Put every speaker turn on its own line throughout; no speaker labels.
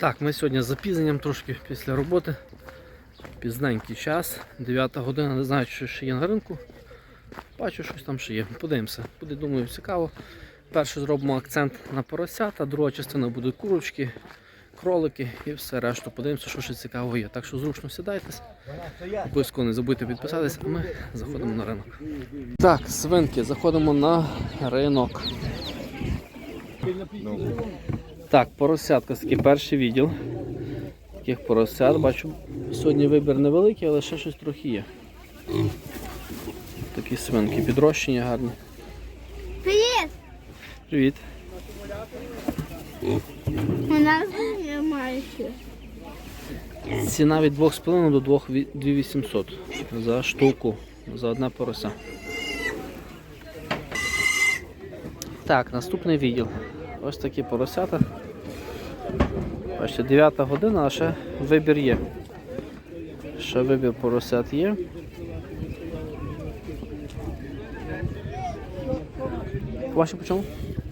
Так, ми сьогодні з запізненням трошки після роботи. Пізненький час, 9 година, не знаю, що ще є на ринку. Бачу, щось там ще є. Подивимося. Буде, думаю, цікаво. Перше зробимо акцент на поросята, друга частина буде курочки, кролики і все решту. Подивимося, що ще цікавого є. Так що зручно сідайтесь. Обов'язково не забудьте підписатись, а ми заходимо на ринок. Так, свинки, заходимо на ринок. Так, поросятка, такий перший відділ. Таких поросят. Бачу, сьогодні вибір невеликий, але ще щось трохи є. Такі свинки підрощені гарні.
Привіт!
Привіт.
У нас немає ще.
Ціна від 2,5 до 2,800 за штуку, за одне порося. Так, наступний відділ. Ось такі поросята. Бачите, 9 година, а ще вибір є. Ще вибір поросят є. Ваші по чому?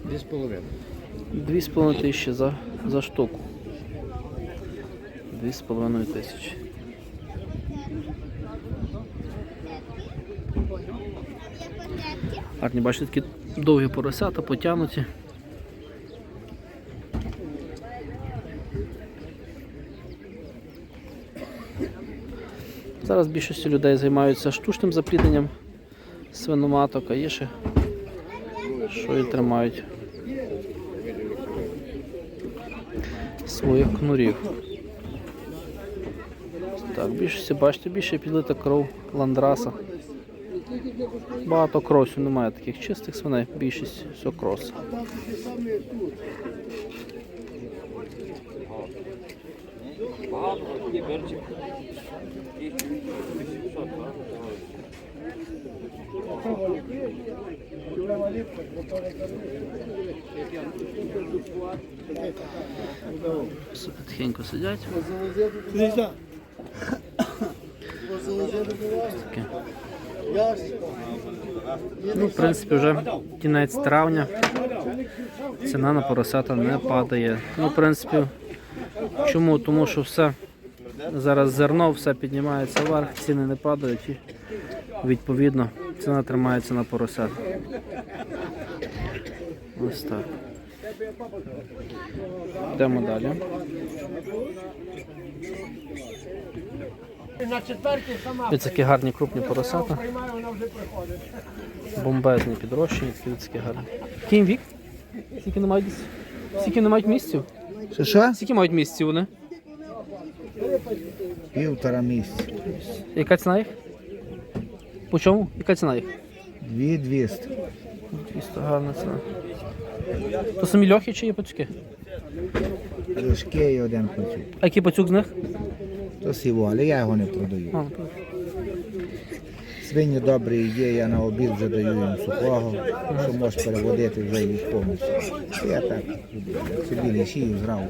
Дві з половиною.
Дві з половиною тисячі за, за штуку. Дві з половиною тисячі. Гарні, бачите, такі довгі поросята, потягнуті. Зараз більшістю людей займаються штучним заплідненням свиноматок, а є ще що і тримають своїх кнурів. Так, більшості, бачите, більше підлита кров ландраса. Багато кросів немає таких чистих свиней, більшість все крос. Все сидять. Ну, в принципі, вже кінець травня. Ціна на поросята не падає. Ну, в принципі, чому? Тому що все зараз зерно, все піднімається вверх, ціни не падають і відповідно ціна тримається на поросят. Ось так. Йдемо далі. Ось такі гарні крупні поросята. Бомбезні підрощені, такі гарні. Який вік? Скільки не мають, місців?
Що?
Скільки мають місців вони?
Півтора місяця.
Яка ціна їх? По чому? Яка ціна їх?
Дві двісті.
200 гарна ціна. То самі льохи чи є пацюки?
Лишки і один пацюк.
А який пацюк з них?
То сіво, але я його не продаю.
А,
Свині добрі є, я на обід вже даю їм сухого, що можеш переводити вже їх повністю. Я так собі сію зразу.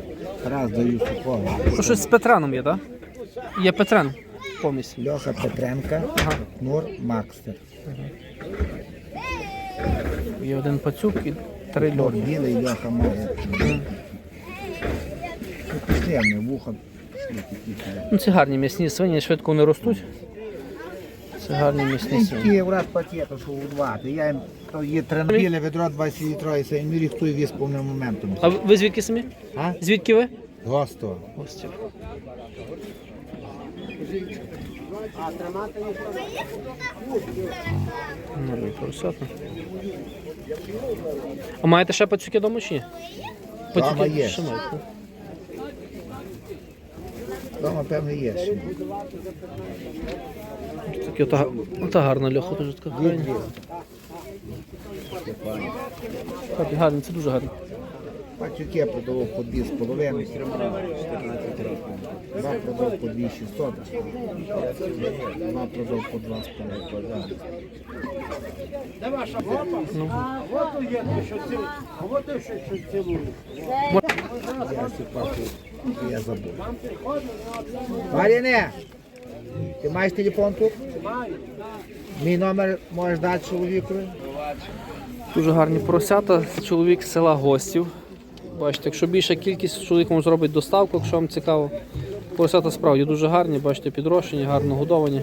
Раз даю сухого.
То щось з Петраном є, так? Є Петрен помість.
Льоха Петренка, Нур Макстер.
Є один пацюк і три
Нур
льохи.
білий, Льоха має. Приємне вухо.
Ну, це гарні м'ясні свині, швидко не ростуть. Це гарні м'ясні свині.
Ті враз пакету, що удвати. Я їм то є тренбіле відро 20 літрої, це їм ріхтую віз повним моментом.
А ви ви звідки самі?
А?
Звідки ви?
Госто.
Гості. Нормальні поросята. А маєте ще пацюки вдома чи ні?
Дома є.
ще маєте. Так?
Дома, певно, є. ще.
Такі ота, ота гарна льоха дуже така крайня. Гарні, гарні, це дуже гарно.
Пацюки я продавав по 2,5. Два продав по 2600. Два продав по 2,5. Я сіпаку, я забув. Маріне, ти маєш телефон тут? Мій номер можеш дати чоловікові?
Дуже гарні поросята. Чоловік з села гостів. Бачите, якщо більша кількість, чоловік вам зробить доставку, якщо вам цікаво. Поросята справді дуже гарні, бачите, підрошені, гарно годовані.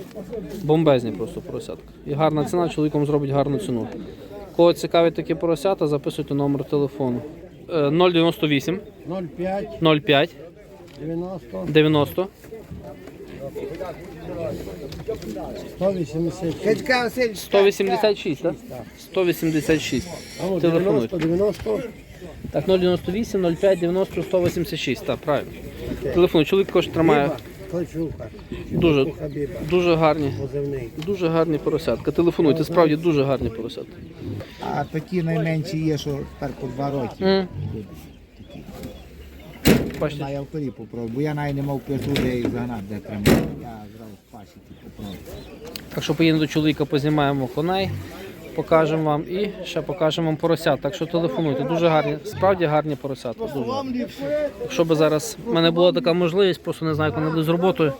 Бомбезні просто поросятка. І гарна ціна, чоловік вам зробить гарну ціну. Кого цікавить такі поросята, записуйте номер телефону. Е, 098
05
05
90
90
180
Качка Василь,
186, так? 186.
Алло,
Телефонуйте.
90 90
Так, 098 05 90 186, так, правильно. Телефон, чоловік також тримає
Кольчуха,
дуже,
Хабіба,
дуже гарні,
позивний.
дуже гарні поросятка. Телефонуйте, справді дуже гарні поросятка.
а такі найменші є, що тепер по два роки.
М. Бачите,
На явторі попробую, бо я навіть не мав п'яту, де їх загнати, де тримати. Я зразу з пасіки попробую.
так що поїдемо до чоловіка, познімаємо коней, покажемо вам і ще покажемо вам поросят. Так що телефонуйте, дуже гарні, справді гарні поросятка. Дуже. Якщо б зараз в мене була така можливість, просто не знаю, як вони будуть з роботою,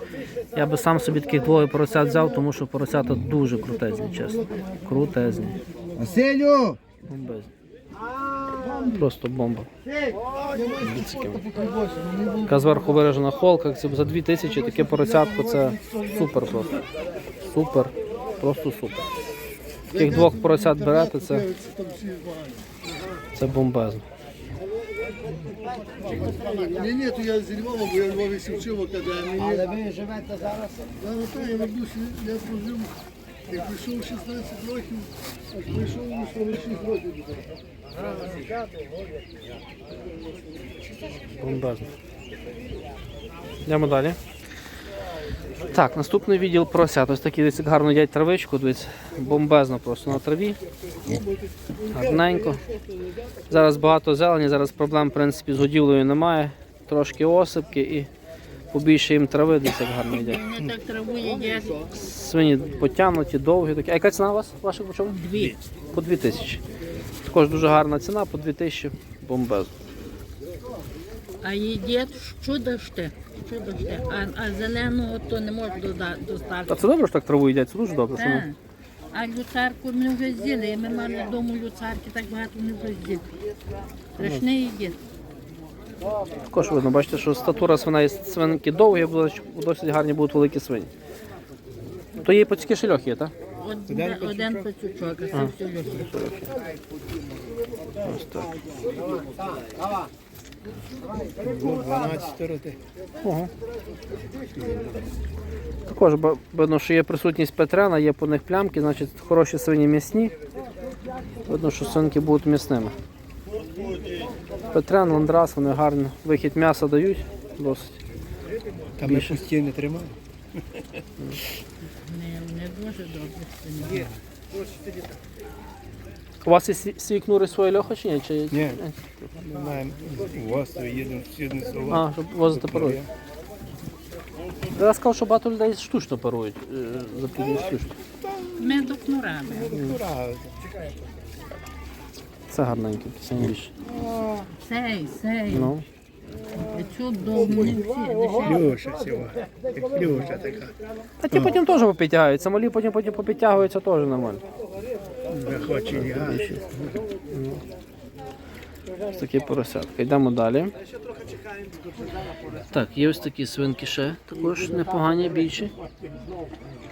я би сам собі таких двоє поросят взяв, тому що поросята дуже крутезні, чесно. Крутезні.
Василю!
Просто бомба. Така зверху виражена холка, це за 2000 таке поросятко, це супер просто. Супер. Просто супер. Тих двох поросят берете, це, це бомбезно.
Ні, ні, то я зі Львова, бо я в Львові вчив в академії.
Але ви живете зараз?
Зараз так, я ведусь, я прожив, як прийшов 16 років, аж прийшов у 46 років.
Бомбезно. Йдемо далі. Так, наступний відділ поросят. Ось такі десь гарно їдять травичку, дивіться, бомбезно просто на траві. Гарненько. Зараз багато зелені, зараз проблем в принципі з годівлею немає. Трошки осипки і побільше їм трави, дивіться, як гарно їдять.
Вони так траву їдять.
Свині потягнуті, довгі такі. А яка ціна у вас ваших по чому?
Дві.
По 2 тисячі. Також дуже гарна ціна, по 2 тисячі. Бомбезно.
А їдять, що дасте? Що дасте? А, а зеленого то не можна дода-
Та
доставити.
це добре, що так траву їдять, це дуже добре. Що
Так.
ми...
А люцарку ми вже з'їли. І Ми мали вдома люцарки, так багато не вже з'їли. Страшне їдять.
Також видно, бачите, що статура свиней свинки довгі, будуть досить гарні будуть великі свині. То є пацьки шельох є, так?
Один, один пацючок, а це все люцарки.
Ось так.
12 роти.
Також видно, що є присутність Петрена, є по них плямки, значить хороші свині м'ясні. Видно, що свинки будуть м'ясними. Петрен, ландрас, вони гарно вихід м'яса дають досить.
Там ми пусті не тримали.
Не, не дуже добре.
У вас є свій- свій кнури своя льоха чи ні? Чи...
Ні. Ми маємо в остров, їдемо в східне село.
А, щоб возити парують. Я сказав, що багато людей штучно парують. е, Запілюють штучно.
Ми до кнурами.
Ура!
Це гарненьке, це найбільше.
Сей, сей.
Ну.
Чудово, не всі. лише
Люша всього. Як Люша така.
А ті потім теж попідтягуються, малі потім потім попідтягуються теж нормально.
Не хоче.
Ось такі поросятка. Йдемо далі. Так, є ось такі свинки ще, також непогані, більші.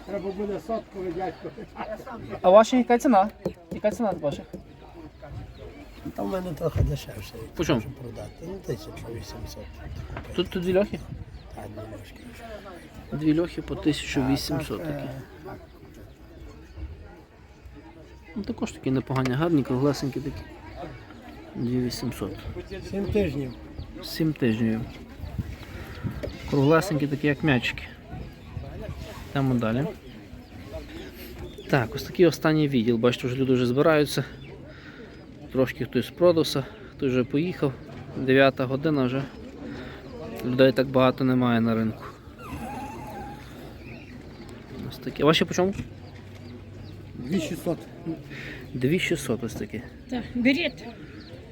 Треба буде сотку дядько.
А ваші яка ціна? Яка ціна ваших?
Та в мене трохи дешевше.
По чому?
Можу продати. Ну, 1800.
Тут, тут дві льохи?
Так, немножко.
Дві льохи по 1800 такі. Ну, також такі непогані, гарні, круглесенькі такі. 2800.
7 тижнів.
7 тижнів. Круглесенькі такі, як м'ячики. Йдемо далі. Так, ось такий останній відділ. Бачите, вже люди вже збираються. Трошки хтось продався, хтось вже поїхав. 9 година вже. Людей так багато немає на ринку. Ось такі. А ваші по чому?
2600.
2600 ось такі.
Так, беріть.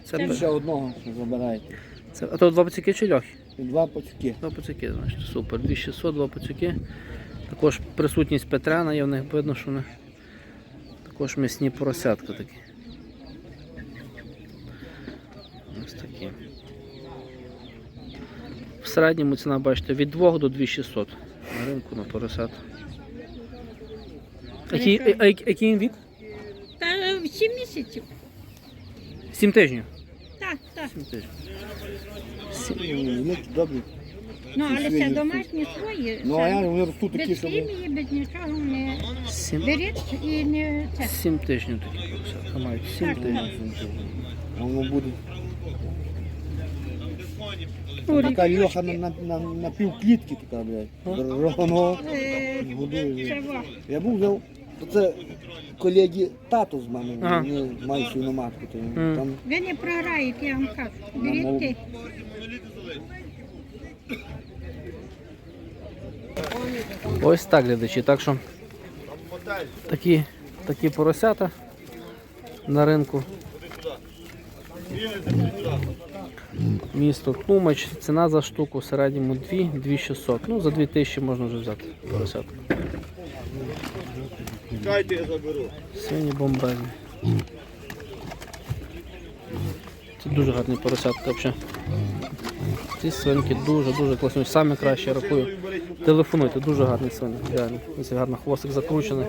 Це, пе-
Ще одного забираєте.
це, а то два пацюки чи льохи?
І два пацюки.
Два пацюки, значить, супер. 2600, два пацюки. Також присутність Петрена є в них видно, що вони також м'ясні поросятка такі. Ось такі. В середньому ціна, бачите, від 2 до 2600 на ринку на поросят. Який, а, а, який він вік?
Та е, сім місяців.
7 тижнів.
Так, так.
7 тижнів.
Ну, добре.
Ну, але це домашні свої.
Ну, а я вони ростуть такі,
без
що...
хімії, без нічого не
7,
беріть і не це.
7 тижнів такі поросята мають. 7
Так,
тижнів.
А Воно буде. Така льоха на, на, на, на півклітки така, блядь. Воно
Е,
годує.
Це во.
Я був взяв, то це колеги тато з мамою,
Ага.
вони мають свою матку, то
Мгм.
там
Ви не програєте, я вам кажу. Беріть ти.
Ось так, глядачі. Так що такі, такі поросята на ринку. Місто Тлумач. Ціна за штуку в середньому 2 2600. Ну, за 2000 можна вже взяти поросятку.
Чекайте, я заберу.
Свині бомбезні. Це дуже гарні поросятка взагалі. Ці свинки дуже-дуже класні. Саме краще я рахую. Телефонуйте, дуже гарні свині. Реально. Гарно хвостик закручений.